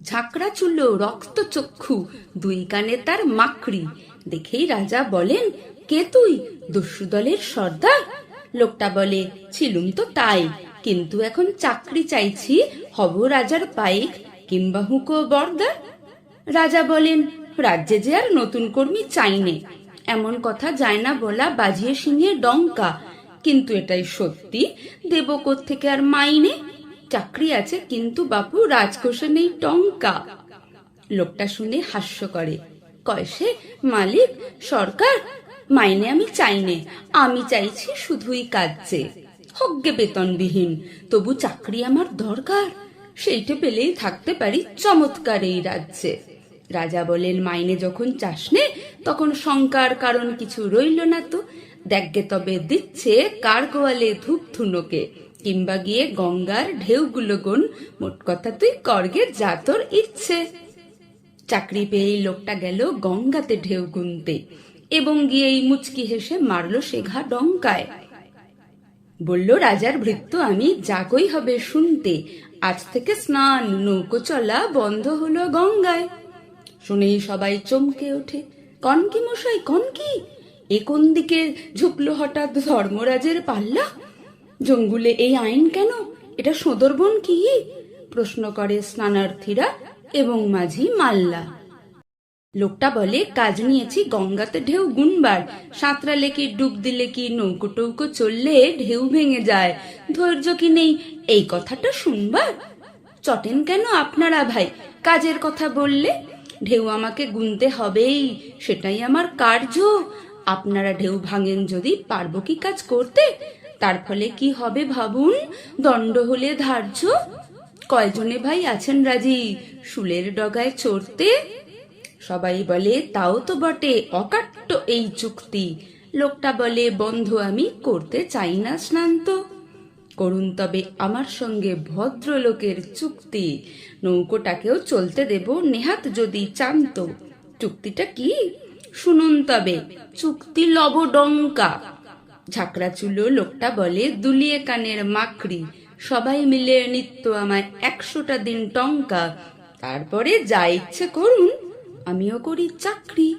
ঝাঁকড়া চুলো রক্ত চক্ষু দুই কানে তার মাকড়ি। দেখেই রাজা বলেন, কে তুই? দস্যু দলের সর্দার? লোকটা বলে, ছিলুম তো তাই, কিন্তু এখন চাকরি চাইছি, হব রাজার পাইক কিংবা হুঁকো বর্দার? রাজা বলেন, রাজ্যে যে আর নতুন কর্মী চাইনে এমন কথা যায় না বলা বাজিয়ে সিংহে ডঙ্কা, কিন্তু এটাই সত্যি, দেব থেকে আর মাইনে? চাকরি আছে, কিন্তু বাপু রাজকোষে নেই টঙ্কা। লোকটা শুনে হাস্য করে। কয়সে মালিক, সরকার? মাইনে আমি চাইনে আমি চাইছি শুধুই কাজে। হগ্গে বেতনবিহীন, তবু চাকরি আমার দরকার। সেইটা পেলেই থাকতে পারি চমৎকার এই রাজ্যে। রাজা বলেন, মাইনে যখন চাস নে, তখন শঙ্কার কারণ কিছু রইল না তো। দেখগে তবে দিচ্ছে কার গোয়ালে ধূপ ধুনোকে কিংবা গিয়ে গঙ্গার ঢেউগুলো গুন, মোট কথা তুই কর্গের যা তোর ইচ্ছে। চাকরি পেয়ে এই লোকটা গেল গঙ্গাতে ঢেউ গুনতে এবং গিয়ে এই মুচকি হেসে মারলো সেঘা ডঙ্কায়। বলল, রাজার ভৃত্য, আমি জাগই হবে শুনতে। আজ থেকে স্নান, নৌকো চলা বন্ধ হলো গঙ্গায়। শুনেই সবাই চমকে ওঠে। কন কি মশাই, কন কি? এ কোন দিকে ঝুঁকলো হঠাৎ ধর্মরাজের পাল্লা? জঙ্গুলে এই আইন কেন? এটা সুদর্বন কি? প্রশ্ন করে স্নানার্থীরা এবং মাঝি মাল্লা। লোকটা বলে, কাজ নিয়েছি, গঙ্গাতে ঢেউ গুনবার। সাঁতরালে কি ডুব দিলে কি নৌকো টৌকো চললে ঢেউ ভেঙে যায়? ধৈর্য কি নেই? এই কথাটা শুনবার? চটেন কেন আপনারা ভাই? কাজের কথা বললে ঢেউ আমাকে গুনতে হবেই, সেটাই আমার কার্য। আপনারা ঢেউ ভাঙেন যদি, পারব কি কাজ করতে? তার ফলে কি হবে ভাবুন? দণ্ড হলে ধার্য। কয়জনে ভাই আছেন রাজি? শুলের ডগায় চড়তে? সবাই বলে, তাও তো বটে, অকাট্য এই চুক্তি। লোকটা বলে, বন্ধু, আমি করতে চাই না স্নান তো করুন তবে আমার সঙ্গে ভদ্রলোকের চুক্তি। নৌকোটাকেও চলতে দেব, নেহাত যদি চান তো চুক্তিটা কি? শুনুন তবে, চুক্তি লব ডঙ্কা ঝাঁকড়া চুলো লোকটা বলে, দুলিয়ে কানের মাকড়ি। সবাই মিলে নিত্য আমায় একশোটা দিন টঙ্কা। তারপরে যা ইচ্ছে করুন, আমিও করি চাকরি।